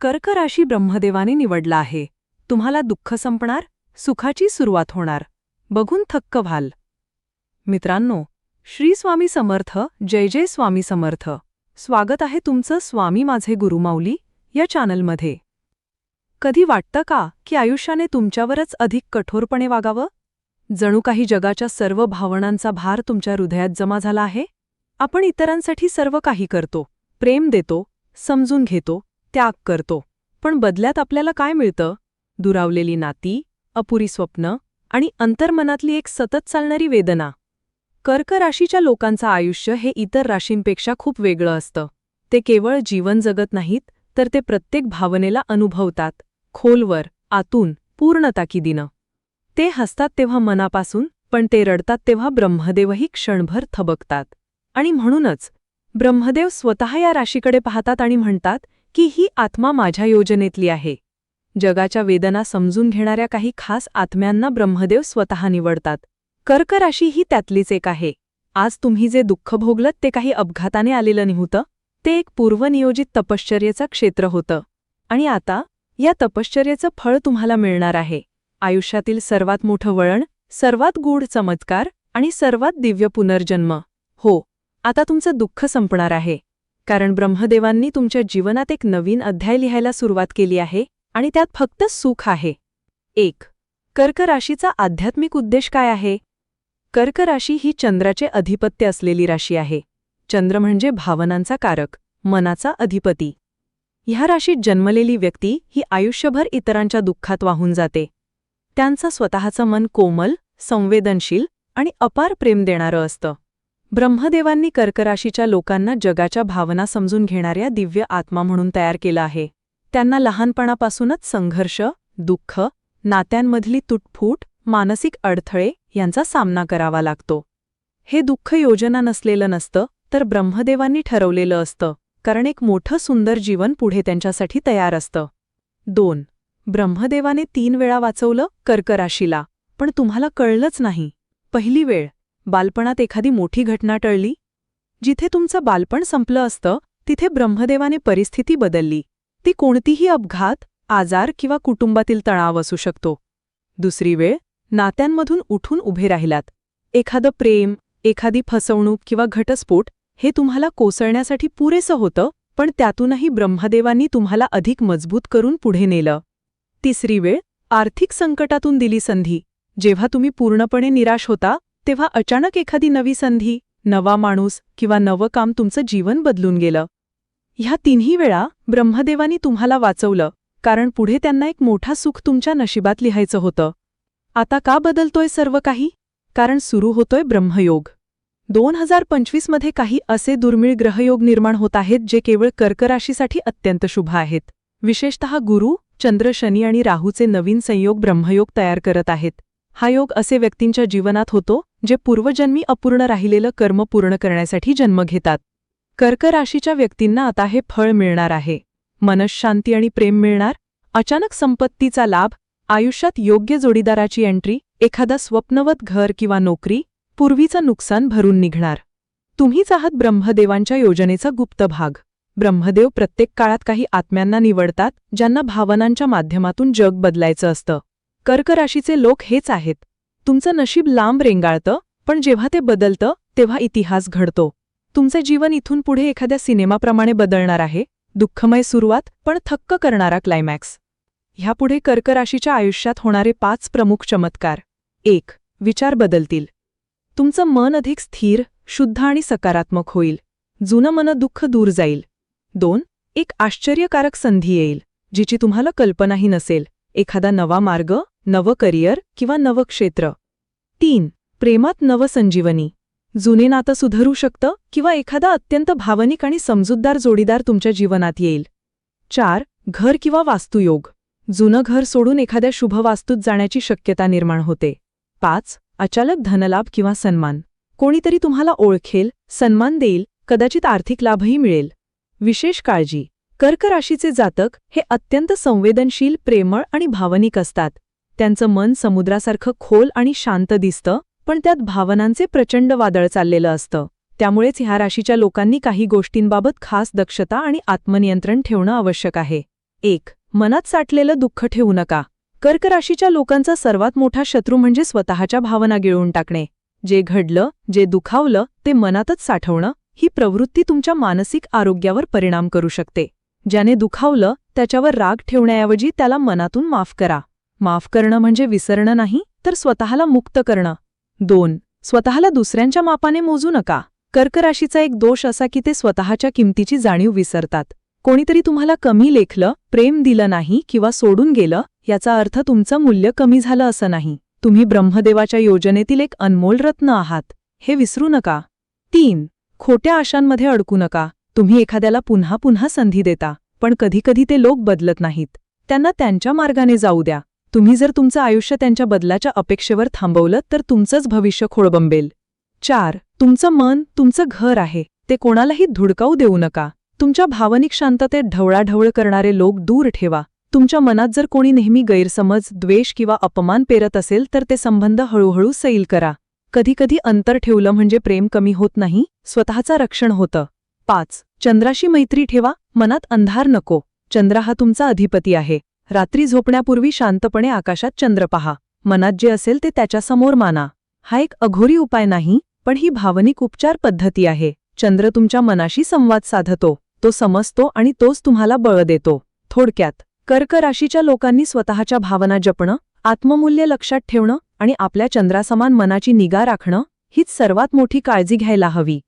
कर्क राशी ब्रह्मदेवाने निवडला आहे. तुम्हाला दुःख संपणार सुखाची सुरुवात होणार. बघून थक्क व्हाल. मित्रांनो श्री स्वामी समर्थ जय जय स्वामी समर्थ. स्वागत आहे तुमचं स्वामी माझे गुरुमाऊली या चॅनलमध्ये. कधी वाटतं का की आयुष्याने तुमच्यावरच अधिक कठोरपणे वागावं? जणू काही जगाच्या सर्व भावनांचा भार तुमच्या हृदयात जमा झाला आहे? आपण इतरांसाठी सर्व काही करतो प्रेम देतो समजून घेतो त्याग करतो. पण बदल्यात आपल्याला काय मिळतं? दुरावलेली नाती अपुरी स्वप्न आणि अंतर्मनातली एक सतत चालणारी वेदना. कर्क राशीच्या लोकांचं आयुष्य हे इतर राशींपेक्षा खूप वेगळं असतं. ते केवळ जीवन जगत नाहीत तर ते प्रत्येक भावनेला अनुभवतात. खोलवर आतून पूर्णता किदीनं ते हसतात तेव्हा मनापासून पण ते रडतात तेव्हा ब्रह्मदेवही क्षणभर थबकतात. आणि म्हणूनच ब्रह्मदेव स्वतः या राशीकडे पाहतात आणि म्हणतात की ही आत्मा माझ्या योजनेतली आहे. जगाच्या वेदना समजून घेणाऱ्या काही खास आत्म्यांना ब्रह्मदेव स्वतः निवडतात. कर्क राशी ही त्यातलीच एक आहे. आज तुम्ही जे दुःख भोगलत ते काही अपघाताने आलेलं नव्हतं ते एक पूर्वनियोजित तपश्चर्येचं क्षेत्र होतं. आणि आता या तपश्चर्येचं फळ तुम्हाला मिळणार आहे. आयुष्यातील सर्वात मोठं वळण सर्वात गूढ चमत्कार आणि सर्वात दिव्य पुनर्जन्म. हो आता तुमचं दुःख संपणार आहे. कारण ब्रह्मदेवांनी तुमच्या जीवनात एक नवीन अध्याय लिहायला सुरुवात केली आहे आणि त्यात फक्त सुख आहे. एक कर्क राशीचा आध्यात्मिक उद्देश काय आहे? कर्क राशी ही चंद्राचे अधिपत्य असलेली राशी आहे. चंद्र म्हणजे भावनांचा कारक मनाचा अधिपती. ह्या राशीत जन्मलेली व्यक्ती ही आयुष्यभर इतरांच्या दुःखात वाहून जाते. त्यांचं स्वतःचं मन कोमल संवेदनशील आणि अपार प्रेम देणारं असतं. ब्रह्मदेवांनी कर्कराशीच्या लोकांना जगाच्या भावना समजून घेणाऱ्या दिव्य आत्मा म्हणून तयार केलं आहे. त्यांना लहानपणापासूनच संघर्ष दुःख नात्यांमधली तुटफूट मानसिक अडथळे यांचा सामना करावा लागतो. हे दुःख योजना नसलेलं नसतं तर ब्रह्मदेवांनी ठरवलेलं असतं. कारण एक मोठं सुंदर जीवन पुढे त्यांच्यासाठी तयार असतं. दोन ब्रह्मदेवाने तीन वेळा वाचवलं कर्कराशीला पण तुम्हाला कळलंच नाही. पहिली वेळ बालपणात एखादी मोठी घटना टळली? जिथे तुमचं बालपण संपलं असतं तिथे ब्रह्मदेवाने परिस्थिती बदलली. ती कोणतीही अपघात आजार किंवा कुटुंबातील तणाव असू शकतो. दुसरी वेळ नात्यांमधून उठून उभे राहिलात. एखादं प्रेम एखादी फसवणूक किंवा घटस्फोट हे तुम्हाला कोसळण्यासाठी पुरेसं होतं पण त्यातूनही ब्रह्मदेवांनी तुम्हाला अधिक मजबूत करून पुढे नेलं. तिसरी वेळ आर्थिक संकटातून दिली संधी. जेव्हा तुम्ही पूर्णपणे निराश होता तेव्हा अचानक एखादी नवी संधी नवा माणूस किंवा नवं काम तुमचं जीवन बदलून गेलं. ह्या तिन्ही वेळा ब्रह्मदेवानी तुम्हाला वाचवलं कारण पुढे त्यांना एक मोठा सुख तुमच्या नशिबात लिहायचं होतं. आता का बदलतोय सर्व काही? कारण सुरू होतोय ब्रह्मयोग. दोन हजार पंचवीसमध्ये काही असे दुर्मिळ ग्रहयोग निर्माण होत आहेत जे केवळ कर्कराशीसाठी अत्यंत शुभ आहेत. विशेषतः गुरु चंद्र शनी आणि राहूचे नवीन संयोग ब्रह्मयोग तयार करत आहेत. हा योग असे व्यक्तींच्या जीवनात होतो जे पूर्वजन्मी अपूर्ण राहिलेलं कर्म पूर्ण करण्यासाठी जन्म घेतात. कर्क राशीच्या व्यक्तींना आता हे फळ मिळणार आहे. मनशांती आणि प्रेम मिळणार. अचानक संपत्तीचा लाभ. आयुष्यात योग्य जोडीदाराची एंट्री. एखादा स्वप्नवत घर किंवा नोकरी. पूर्वीचं नुकसान भरून निघणार. तुम्हीच आहात ब्रह्मदेवांच्या योजनेचा गुप्त भाग. ब्रह्मदेव प्रत्येक काळात काही आत्म्यांना निवडतात ज्यांना भावनांच्या माध्यमातून जग बदलायचं असतं. कर्क राशीचे लोक हेच आहेत. तुमचं नशीब लांब रेंगाळतं पण जेव्हा ते बदलतं तेव्हा इतिहास घडतो. तुमचे जीवन इथून पुढे एखाद्या सिनेमाप्रमाणे बदलणार आहे दुःखमय सुरुवात पण थक्क करणारा क्लायमॅक्स ह्यापुढे कर्कराशीच्या आयुष्यात होणारे पाच प्रमुख चमत्कार. एक विचार बदलतील. तुमचं मन अधिक स्थिर शुद्ध आणि सकारात्मक होईल. जुनं मन दुःख दूर जाईल. दोन एक आश्चर्यकारक संधी येईल जिची तुम्हाला कल्पनाही नसेल. एखादा नवा मार्ग नवं करिअर किंवा नवं क्षेत्र. तीन प्रेमात नवसंजीवनी. जुने नातं सुधरू शकतं किंवा एखादा अत्यंत भावनिक आणि समजूतदार जोडीदार तुमच्या जीवनात येईल. चार घर किंवा वास्तुयोग. जुनं घर सोडून एखाद्या शुभ वास्तूत जाण्याची शक्यता निर्माण होते. पाच अचानक धनलाभ किंवा सन्मान. कोणीतरी तुम्हाला ओळखेल सन्मान देईल कदाचित आर्थिक लाभही मिळेल. विशेष काळजी. कर्क राशीचे जातक हे अत्यंत संवेदनशील प्रेमळ आणि भावनिक असतात. त्यांचं मन समुद्रासारखं खोल आणि शांत दिसतं पण त्यात भावनांचे प्रचंड वादळ चाललेलं असतं. त्यामुळेच ह्या राशीच्या लोकांनी काही गोष्टींबाबत खास दक्षता आणि आत्मनियंत्रण ठेवणं आवश्यक आहे. एक मनात साठलेलं दुःख ठेवू नका. कर्क राशीच्या लोकांचा सर्वात मोठा शत्रू म्हणजे स्वतःच्या भावना गिळून टाकणे. जे घडलं जे दुखावलं ते मनातच साठवणं ही प्रवृत्ती तुमच्या मानसिक आरोग्यावर परिणाम करू शकते. ज्याने दुखावलं त्याच्यावर राग ठेवण्याऐवजी त्याला मनातून माफ करा. माफ करणं म्हणजे विसरणं नाही तर स्वतःला मुक्त करणं. दोन स्वतःला दुसऱ्यांच्या मापाने मोजू नका. कर्क राशीचा एक दोष असा की ते स्वतःच्या किमतीची जाणीव विसरतात. कोणीतरी तुम्हाला कमी लेखलं प्रेम दिलं नाही किंवा सोडून गेलं याचा अर्थ तुमचं मूल्य कमी झालं असं नाही. तुम्ही ब्रह्मदेवाच्या योजनेतील एक अनमोल रत्न आहात. हे विसरू नका. तीन खोट्या आशांमध्ये अडकू नका. तुम्ही एखाद्याला पुन्हा पुन्हा संधी देता पण कधीकधी ते लोक बदलत नाहीत. त्यांना त्यांच्या मार्गाने जाऊ द्या. तुम्ही जर तुमचं आयुष्य त्यांच्या बदलाच्या अपेक्षेवर थांबवलं तर तुमचंच भविष्य खोळबंबेल चार तुमचं मन तुमचं घर आहे. ते कोणालाही धुडकावू देऊ नका. तुमच्या भावनिक शांततेत ढवळाढवळ करणारे लोक दूर ठेवा. तुमच्या मनात जर कोणी नेहमी गैरसमज द्वेष किंवा अपमान पेरत असेल तर ते संबंध हळूहळू सैल करा. कधीकधी अंतर ठेवलं म्हणजे प्रेम कमी होत नाही स्वतःचा रक्षण होतं. पाच चंद्राशी मैत्री ठेवा. मनात अंधार नको. चंद्र हा तुमचा अधिपती आहे. रात्री झोपण्यापूर्वी शांतपणे आकाशात चंद्र पहा. मनात जे असेल ते त्याच्यासमोर माना. हा एक अघोरी उपाय नाही पण ही भावनिक उपचार पद्धती आहे. चंद्र तुमच्या मनाशी संवाद साधतो. तो समजतो आणि तोच तुम्हाला बळ देतो. थोडक्यात कर्क राशीच्या लोकांनी स्वतःच्या भावना जपणं आत्ममूल्य लक्षात ठेवणं आणि आपल्या चंद्रासमान मनाची निगा राखणं हीच सर्वात मोठी काळजी घ्यायला हवी.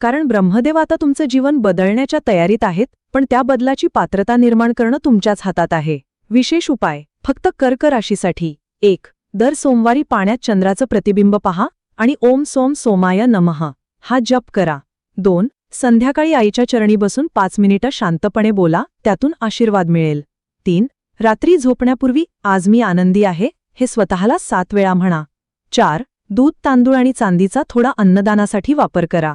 कारण ब्रह्मदेव आता तुमचं जीवन बदलण्याच्या तयारीत आहेत पण त्या बदलाची पात्रता निर्माण करणं तुमच्याच हातात आहे. विशेष उपाय फक्त कर्क राशीसाठी एक दर सोमवारी पाण्यात चंद्राचं प्रतिबिंब पहा आणि ओम सोम सोमाय नमः. हा जप करा. दोन संध्याकाळी आईच्या चरणी बसून पाच मिनिटं शांतपणे बोला त्यातून आशीर्वाद मिळेल. तीन रात्री झोपण्यापूर्वी आज मी आनंदी आहे हे स्वतःला सात वेळा म्हणा. चार दूध तांदूळ आणि चांदीचा थोडा अन्नदानासाठी वापर करा.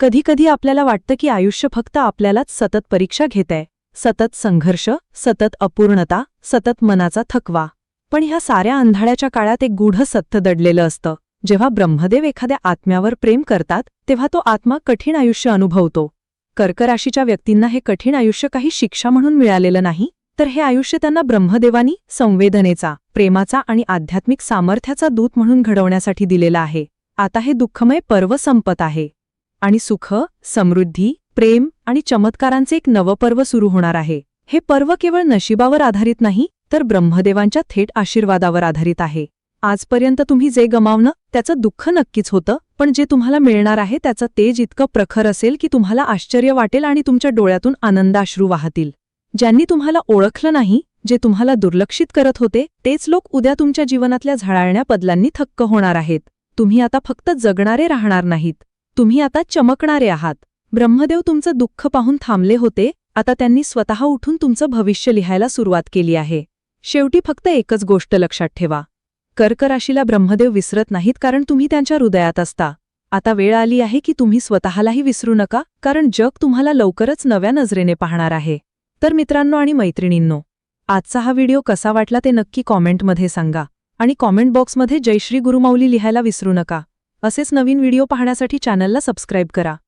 कधीकधी आपल्याला वाटतं की आयुष्य फक्त आपल्यालाच सतत परीक्षा घेतंय. सतत संघर्ष सतत अपूर्णता सतत मनाचा थकवा. पण ह्या साऱ्या अंधाळ्याच्या काळात एक गूढ सत्य दडलेलं असतं. जेव्हा ब्रह्मदेव एखाद्या आत्म्यावर प्रेम करतात तेव्हा तो आत्मा कठीण आयुष्य अनुभवतो. कर्कराशीच्या व्यक्तींना हे कठीण आयुष्य काही शिक्षा म्हणून मिळालेलं नाही तर हे आयुष्य त्यांना ब्रह्मदेवानी संवेदनेचा प्रेमाचा आणि आध्यात्मिक सामर्थ्याचा दूत म्हणून घडवण्यासाठी दिलेला आहे. आता हे दुःखमय पर्व संपत आहे. आणि सुख समृद्धी प्रेम आणि चमत्कारांचे एक नवं पर्व सुरू होणार आहे. हे पर्व केवळ नशिबावर आधारित नाही तर ब्रह्मदेवांच्या थेट आशीर्वादावर आधारित आहे. आजपर्यंत तुम्ही जे गमावणं त्याचं दुःख नक्कीच होतं पण जे तुम्हाला मिळणार आहे त्याचं तेज इतकं प्रखर असेल की तुम्हाला आश्चर्य वाटेल आणि तुमच्या डोळ्यातून आनंदाश्रू वाहतील. ज्यांनी तुम्हाला ओळखलं नाही जे तुम्हाला दुर्लक्षित करत होते तेच लोक उद्या तुमच्या जीवनातल्या झळाळण्या बदलांनी थक्क होणार आहेत. तुम्ही आता फक्त जगणारे राहणार नाहीत. तुम्ही आता चमकणारे आहात. ब्रह्मदेव तुमचं दुःख पाहून थांबले होते आता त्यांनी स्वतः उठून तुमचं भविष्य लिहायला सुरुवात केली आहे. शेवटी फक्त एकच गोष्ट लक्षात ठेवा. कर्क राशीला ब्रह्मदेव विसरत नाहीत कारण तुम्ही त्यांच्या हृदयात असता. आता वेळ आली आहे की तुम्ही स्वतःलाही विसरू नका कारण जग तुम्हाला लवकरच नव्या नजरेने पाहणार आहे. तर मित्रांनो आणि मैत्रिणींनो आजचा हा व्हिडिओ कसा वाटला ते नक्की कॉमेंटमध्ये सांगा. आणि कॉमेंट बॉक्समध्ये जयश्री गुरुमाऊली लिहायला विसरू नका. असेच नवीन व्हिडिओ पाहण्यासाठी चॅनलला सबस्क्राईब करा.